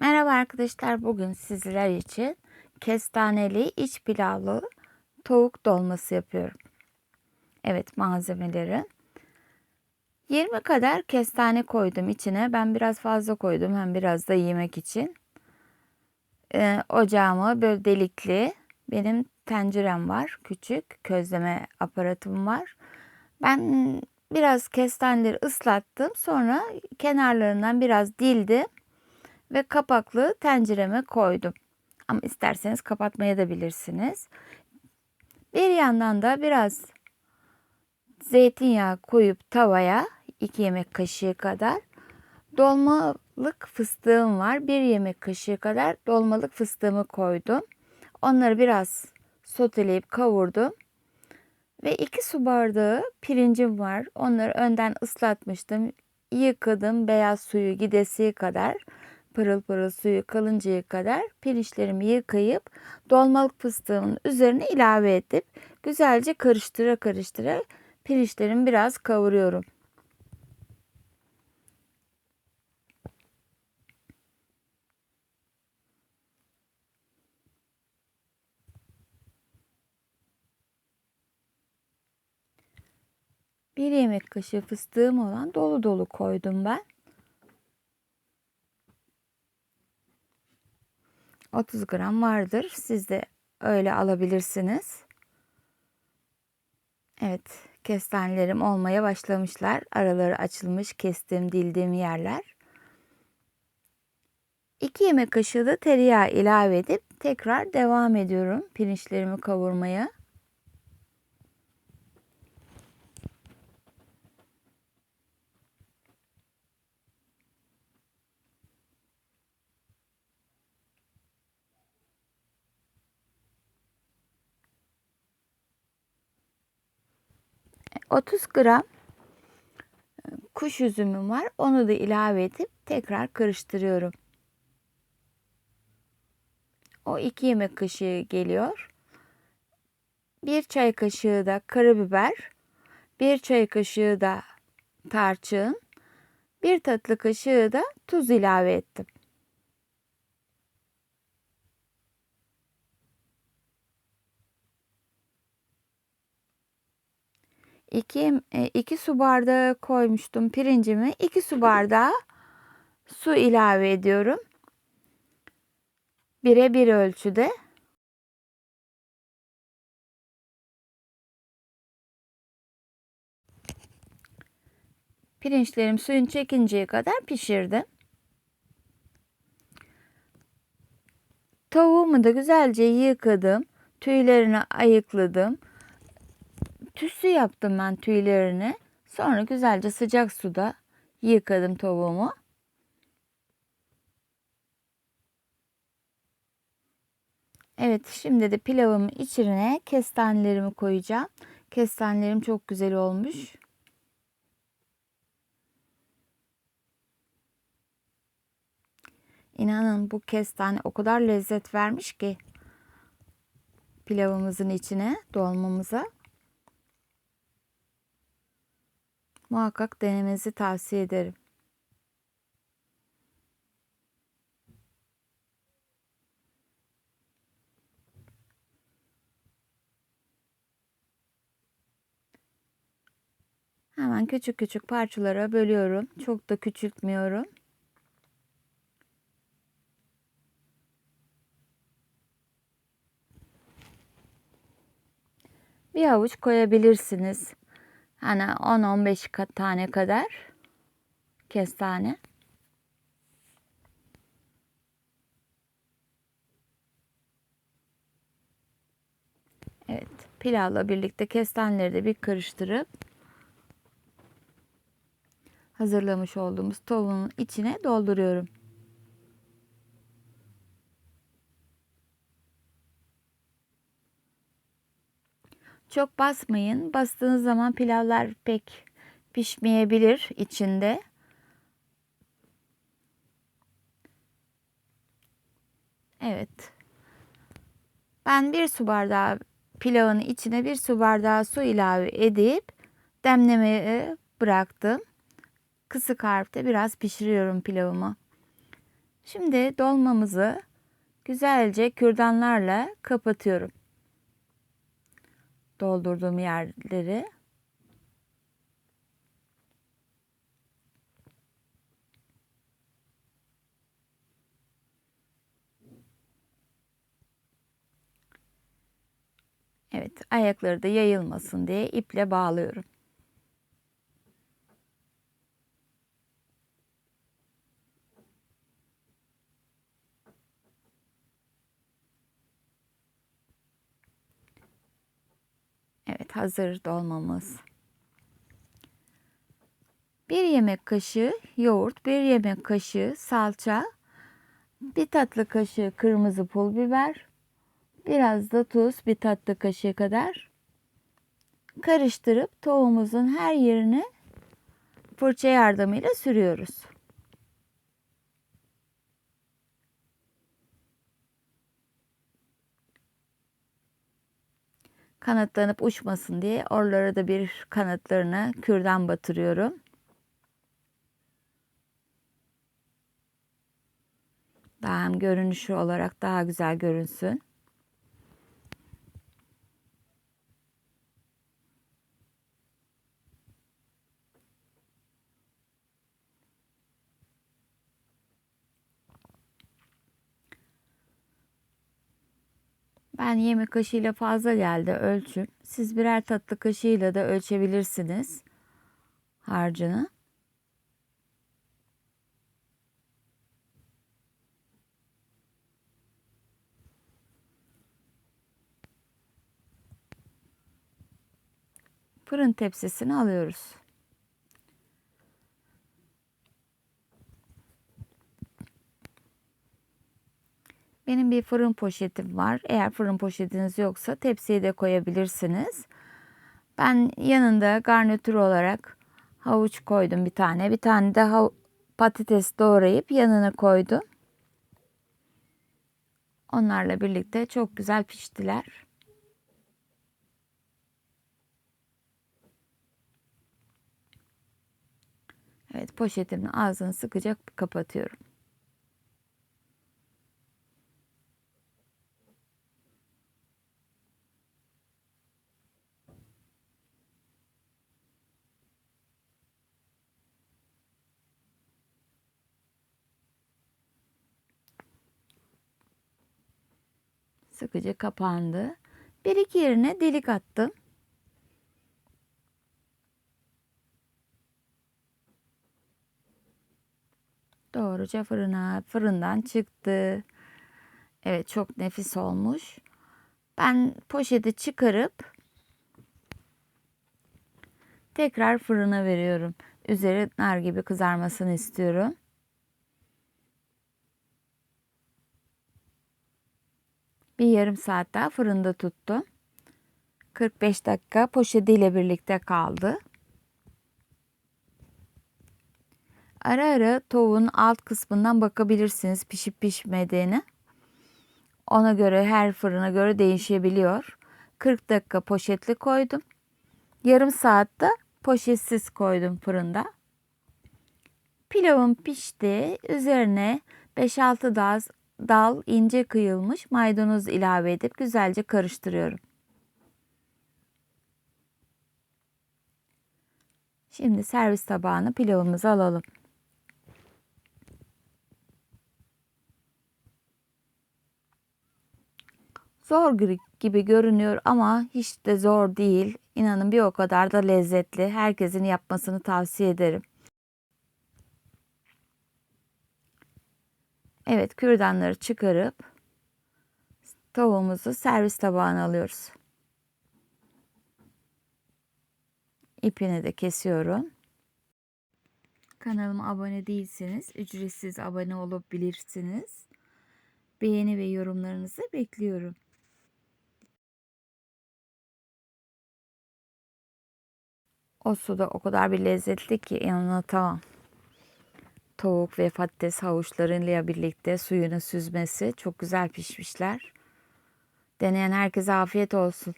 Merhaba arkadaşlar. Bugün sizler için kestaneli iç pilavlı tavuk dolması yapıyorum. Evet malzemeleri. 20 kadar kestane koydum içine. Ben biraz fazla koydum hem biraz da yemek için. Ee, ocağımı böyle delikli benim tencerem var. Küçük közleme aparatım var. Ben biraz kestaneleri ıslattım. Sonra kenarlarından biraz dildim ve kapaklı tencereme koydum. Ama isterseniz kapatmaya da bilirsiniz. Bir yandan da biraz zeytinyağı koyup tavaya 2 yemek kaşığı kadar dolmalık fıstığım var. 1 yemek kaşığı kadar dolmalık fıstığımı koydum. Onları biraz soteleyip kavurdum. Ve 2 su bardağı pirincim var. Onları önden ıslatmıştım. Yıkadım beyaz suyu gidesiye kadar pırıl pırıl suyu kalıncaya kadar pirinçlerimi yıkayıp dolmalık fıstığımın üzerine ilave edip güzelce karıştıra karıştıra pirinçlerimi biraz kavuruyorum. Bir yemek kaşığı fıstığım olan dolu dolu koydum ben. 30 gram vardır. Siz de öyle alabilirsiniz. Evet, kestanelerim olmaya başlamışlar. Araları açılmış, kestim, dildiğim yerler. 2 yemek kaşığı da tereyağı ilave edip tekrar devam ediyorum pirinçlerimi kavurmaya. 30 gram e, kuş üzümüm var. Onu da ilave edip tekrar karıştırıyorum. O 2 yemek kaşığı geliyor. 1 çay kaşığı da karabiber, 1 çay kaşığı da tarçın, 1 tatlı kaşığı da tuz ilave ettim. 2 2 e, su bardağı koymuştum pirincimi. 2 su bardağı su ilave ediyorum. 1'e 1 ölçüde. Pirinçlerim suyun çekinceye kadar pişirdim. Tavuğumu da güzelce yıkadım. Tüylerini ayıkladım tüsü yaptım ben tüylerini. Sonra güzelce sıcak suda yıkadım tavuğumu. Evet şimdi de pilavımın içine kestanelerimi koyacağım. Kestanelerim çok güzel olmuş. İnanın bu kestane o kadar lezzet vermiş ki pilavımızın içine, dolmamıza. Muhakkak denemenizi tavsiye ederim. Hemen küçük küçük parçalara bölüyorum. Çok da küçültmüyorum. Bir avuç koyabilirsiniz. Hani 10-15 tane kadar kestane. Evet, pilavla birlikte kestaneleri de bir karıştırıp hazırlamış olduğumuz tavuğun içine dolduruyorum. Çok basmayın. Bastığınız zaman pilavlar pek pişmeyebilir içinde. Evet. Ben bir su bardağı pilavın içine bir su bardağı su ilave edip demlemeye bıraktım. Kısık harfte biraz pişiriyorum pilavımı. Şimdi dolmamızı güzelce kürdanlarla kapatıyorum. Doldurduğum yerleri. Evet, ayakları da yayılmasın diye iple bağlıyorum. Evet, hazır dolmamız. Bir yemek kaşığı yoğurt, bir yemek kaşığı salça, bir tatlı kaşığı kırmızı pul biber, biraz da tuz, bir tatlı kaşığı kadar karıştırıp tavuğumuzun her yerine fırça yardımıyla sürüyoruz. Kanatlanıp uçmasın diye oralara da bir kanatlarına kürdan batırıyorum. Daha hem görünüşü olarak daha güzel görünsün. Ben yemek kaşığıyla fazla geldi ölçüm. Siz birer tatlı kaşığıyla da ölçebilirsiniz harcını. Fırın tepsisini alıyoruz. Bir fırın poşetim var. Eğer fırın poşetiniz yoksa tepsiye de koyabilirsiniz. Ben yanında garnitür olarak havuç koydum bir tane. Bir tane de patates doğrayıp yanına koydum. Onlarla birlikte çok güzel piştiler. Evet poşetimin ağzını sıkıca kapatıyorum. Sıkıca kapandı. Bir iki yerine delik attım. Doğruca fırına, fırından çıktı. Evet çok nefis olmuş. Ben poşeti çıkarıp tekrar fırına veriyorum. Üzeri nar gibi kızarmasını istiyorum. Bir yarım saat daha fırında tuttum. 45 dakika poşetiyle birlikte kaldı. Ara ara tavuğun alt kısmından bakabilirsiniz pişip pişmediğini. Ona göre her fırına göre değişebiliyor. 40 dakika poşetli koydum. Yarım saatte poşetsiz koydum fırında. Pilavım pişti. Üzerine 5-6 dal, dal ince kıyılmış maydanoz ilave edip güzelce karıştırıyorum. Şimdi servis tabağına pilavımızı alalım. Zor gibi görünüyor ama hiç de zor değil. İnanın bir o kadar da lezzetli. Herkesin yapmasını tavsiye ederim. Evet kürdanları çıkarıp tavuğumuzu servis tabağına alıyoruz. İpini de kesiyorum. Kanalıma abone değilseniz ücretsiz abone olabilirsiniz. Beğeni ve yorumlarınızı bekliyorum. O su da o kadar bir lezzetli ki anlatamam tavuk ve patates havuçlarıyla birlikte suyunu süzmesi çok güzel pişmişler. Deneyen herkese afiyet olsun.